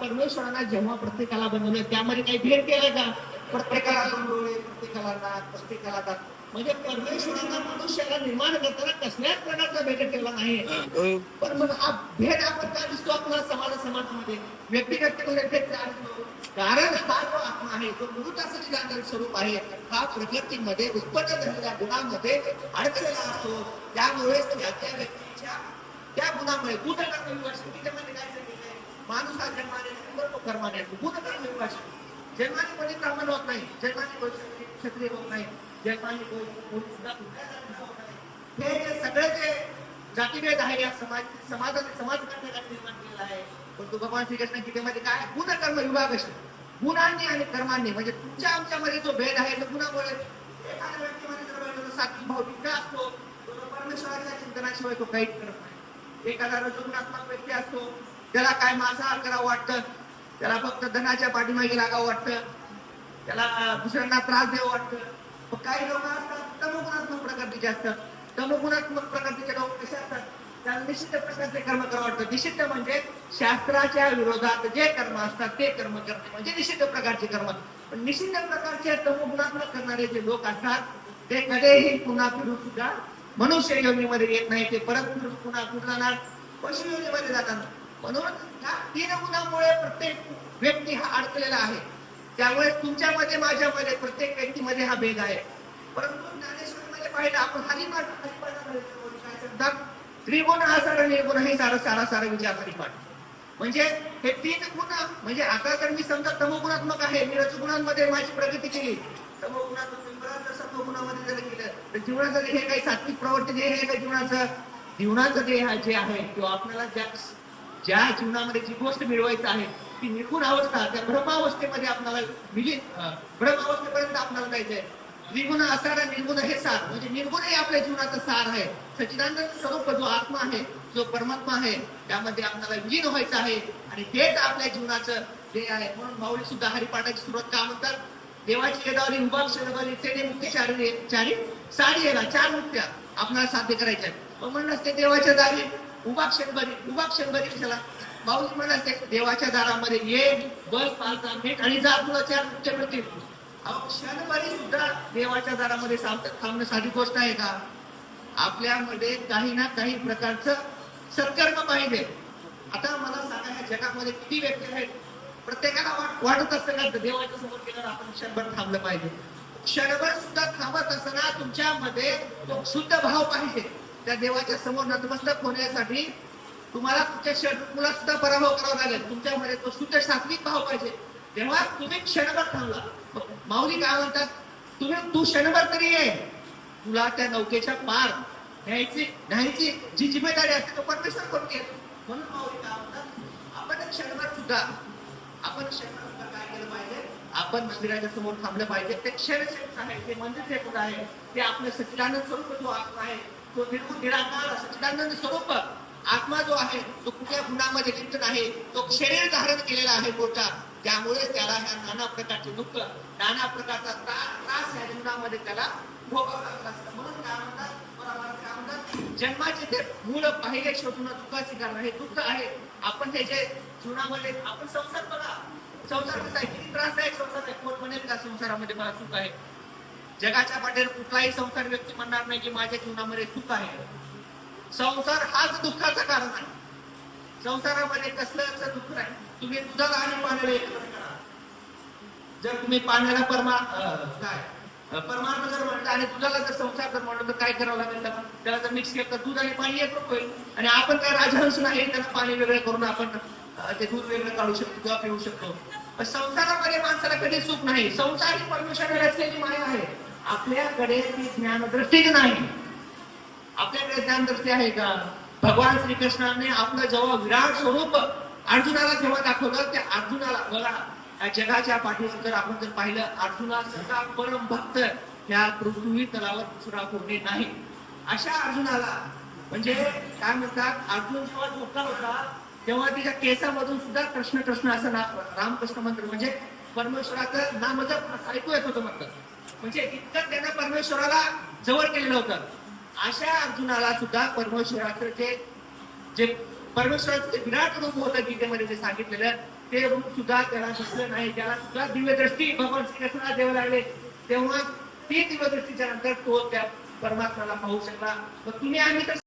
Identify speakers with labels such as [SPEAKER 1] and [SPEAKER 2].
[SPEAKER 1] परमेश्वरांना जेव्हा प्रत्येकाला बनवलं त्यामध्ये काही भेद केलं का? प्रत्येकाला दोन डोळे प्रत्येकाला नाक प्रत्येकाला दात म्हणजे परमेश्वरांना मनुष्याला निर्माण करताना कसल्याच प्रकारचा भेद ठेवला नाही. पण मग हा भेद आपण काय दिसतो आपला समाज समाजामध्ये? व्यक्तिगत म्हणजे भेद का कारण हा जो आत्मा आहे जो मृतासाठी जाणारे स्वरूप आहे हा प्रकृतीमध्ये उत्पन्न झालेल्या गुणामध्ये अडकलेला असतो. त्यामुळे त्या त्या व्यक्तीच्या त्या गुणामुळे गुणकर्म विभाषण त्याच्यामध्ये काय माणूस हा जन्माने नाही, तो कर्माने येतो. गुणकर्म विभाषण जन्माने कोणी ब्राह्मण होत नाही जन्माने कोणी क्षत्रिय होत नाही जन्माने कोणी सुद्धा होत नाही. हे जे सगळे जे जातीभेद आहे या समाज समाजाने समाज करण्यासाठी निर्माण केलेला आहे. परंतु भगवान श्रीकृष्ण गीतेमध्ये काय गुणकर्म विभाग असतो गुणांनी आणि कर्मांनी म्हणजे तुमच्या आमच्यामध्ये जो भेद आहे तो गुणामुळे एखाद्या व्यक्तीमध्ये जर बघितलं सात्विक भाव तितका असतो. तो परमेश्वराच्या चिंतनाशिवाय तो काहीच करत नाही. एखादा रजोगुणात्मक व्यक्ती असतो त्याला काय मांसाहार करावं वाटतं? त्याला फक्त धनाच्या पाठीमागे लागावं वाटतं. त्याला दुसऱ्यांना त्रास द्यावं वाटतं. मग काही लोक असतात तमगुणात्मक प्रकारचे असतात. तमगुणात्मक प्रकारचे लोक कसे असतात? त्याला निश्चित प्रकारचे कर्म करावं वाटतं. निश्चित म्हणजे शास्त्राच्या विरोधात जे कर्म असतात ते कर्म करणे. म्हणजे निश्चित प्रकारचे कर्म. पण निश्चित प्रकारचे तमगुणात्मक करणारे जे लोक असतात ते कधीही पुन्हा फिरून सुद्धा मनुष्य योनीमध्ये येत नाही ते परत पुन्हा फिरणार पशु योनीमध्ये जातात. म्हणून या तीन गुणामुळे प्रत्येक व्यक्ती हा अडकलेला आहे. त्यामुळे तुमच्यामध्ये माझ्यामध्ये प्रत्येक व्यक्तीमध्ये हा भेद आहे. परंतु ज्ञानेश्वरमध्ये पाहिलं आपण हरिपाठ त्रिगुण हा सारा निर्गुण हे सारा सारा सारा विचार हरिपाठ. म्हणजे हे तीन गुण म्हणजे आता तर मी समजा तमोगुणात्मक आहे मी रजगुणांमध्ये माझी प्रगती केली. तमोगुणात्मक जर केलं तर जीवनाचं हे काही सात्विक प्रवृत्ती जे हे का जीवनाचं जीवनाचं जे जे आहे किंवा आपल्याला ज्या ज्या जीवनामध्ये जी गोष्ट मिळवायची आहे ती निर्गुण अवस्था त्या ब्रह्मावस्थेमध्ये आपल्याला विलीन अं, ब्रह्मावस्थेपर्यंत आपल्याला जायचंय द्विगुण असारा निर्गुण हे सार म्हणजे निर्गुण हे आपल्या जीवनाचा सार आहे. सचिदानंद स्वरूप जो आत्मा आहे जो परमात्मा आहे त्यामध्ये आपल्याला विलीन व्हायचं आहे. आणि तेच आपल्या जीवनाचं जे आहे. म्हणून माऊली सुद्धा हरिपाठाची सुरुवात का म्हणतात? देवाची गदावरी उभा शरबरी तेने मुक्ती चारी चारी साडी येणार चार मुक्त्या आपल्याला साध्य करायच्या आहेत. मग म्हणूनच ते देवाच्या दारी उभा शंभरी उभा शंभरी झाला माऊली म्हणत ते देवाच्या दारामध्ये ये बस पालता भेट आणि जा तुला चार मुक्त्या मिळतील. अहो, क्षणभरी सुद्धा देवाच्या दारामध्ये साम- थांबणं साधी गोष्ट आहे का? आपल्यामध्ये काही ना काही प्रकारचं सत्कर्म पाहिजे. आता मला सांगा ह्या जगामध्ये किती व्यक्ती आहेत? प्रत्येकाला वाट- वाटत असतं का देवाच्या समोर गेल्यावर आपण क्षणभर थांबलं पाहिजे. क्षणभर सुद्धा थांबत असताना तुमच्यामध्ये तो शुद्ध भाव पाहिजे. त्या देवाच्या समोर नतमस्तक होण्यासाठी तुम्हाला तुमच्या शत्रूला सुद्धा पराभव करावा लागेल. तुमच्यामध्ये तो शुद्ध सात्विक भाव पाहिजे. तेव्हा तुम्ही क्षणभर थांबला माऊली काय म्हणतात? तुम्ही तू क्षणभर तरी ये. तुला त्या नौकेच्या पार न्यायची न्यायची जी जिम्मेदारी असते तो परमेश्वर करून घेतो म्हणून माऊली काय म्हणतात? आपण क्षणभर सुद्धा आपण क्षणभर सुद्धा काय केलं पाहिजे? आपण मंदिराच्या समोर थांबलं पाहिजे. ते क्षण आहे ते म्हणजे मंदिर जे कुठं आहे? ते आपलं सच्चिदानंद स्वरूप जो आत्मा आहे. तो निर्गुण निराकार सच्चिदानंद स्वरूप. आत्मा जो आहे तो कुठल्या गुणामध्ये लिप्त नाही तो शरीर धारण केलेला आहे मोठा त्यामुळे त्याला ह्या नाना प्रकारचे दुःख नाना प्रकारचा त्रास या जीवनामध्ये त्याला भोगावं लागत असतं. म्हणून काय म्हणतात जन्माचे ते मूळ पाहिले शोधून दुःखाचे कारण हे दुःख आहे. आपण हे जे जीवनामध्ये आपण संसार बघा. संसार कसा आहे? किती त्रासदायक संसार आहे. कोण म्हणेल का संसारामध्ये मला सुख आहे? जगाच्या पाठीवर कुठलाही संसार व्यक्ती म्हणणार नाही की माझ्या जीवनामध्ये सुख आहे. संसार हाच दुःखाचं कारण आहे. संसारामध्ये कसलंच दुःख नाही तुम्ही दुधाला आणि पाण्याला एकत्र करा. जर तुम्ही पाण्याला परमा अं, काय? परमार्थ जर म्हणता आणि दुधाला जर संसार जर म्हणलं तर काय करावं लागेल त्याला? त्याला जर मिक्स केलं तर दूध आणि पाणी एकत्र होईल. आणि आपण काय राजहंस नाही त्याला पाणी वेगळं करून आपण ते दूध वेगळं काढू शकतो किंवा पिऊ शकतो. संसारामध्ये माणसाला कधी सुख नाही. संसार ही परमेश्वर रचलेली माया आहे. आपल्याकडे ती ज्ञानदृष्टीच नाही. आपल्याकडे ज्ञानदृष्टी आहे का? भगवान श्रीकृष्णाने आपलं जेव्हा विराट स्वरूप अर्जुनाला जेव्हा दाखवलं ते अर्जुनाला बघा या जगाच्या पाठीवर जर आपण जर पाहिलं अर्जुना सदा परम भक्त या पृथ्वी तलावर दुसरा कोणी नाही. अशा अर्जुनाला म्हणजे काय म्हणतात अर्जुन जेव्हा झोपला होता तेव्हा तिच्या केसामधून सुद्धा कृष्ण कृष्ण असं नाव रामकृष्ण मंत्र म्हणजे परमेश्वराचं नाम ऐकू येत होतं म्हणतात. म्हणजे इतकं त्यांना परमेश्वराला जवळ केलेलं होतं. अशा अर्जुनाला सुद्धा परमेश्वराचं जे जे परमेश्वराचं विराट रूप होतं गीतेमध्ये जे सांगितलेलं ते रूप सुद्धा त्याला दिसलं नाही. त्याला सुद्धा दिव्यदृष्टी भगवान श्रीकृष्णाला द्यावे लागले. तेव्हा ती दिव्यदृष्टीच्या नंतर तो त्या परमात्म्याला पाहू शकला. मग तुम्ही आम्ही तर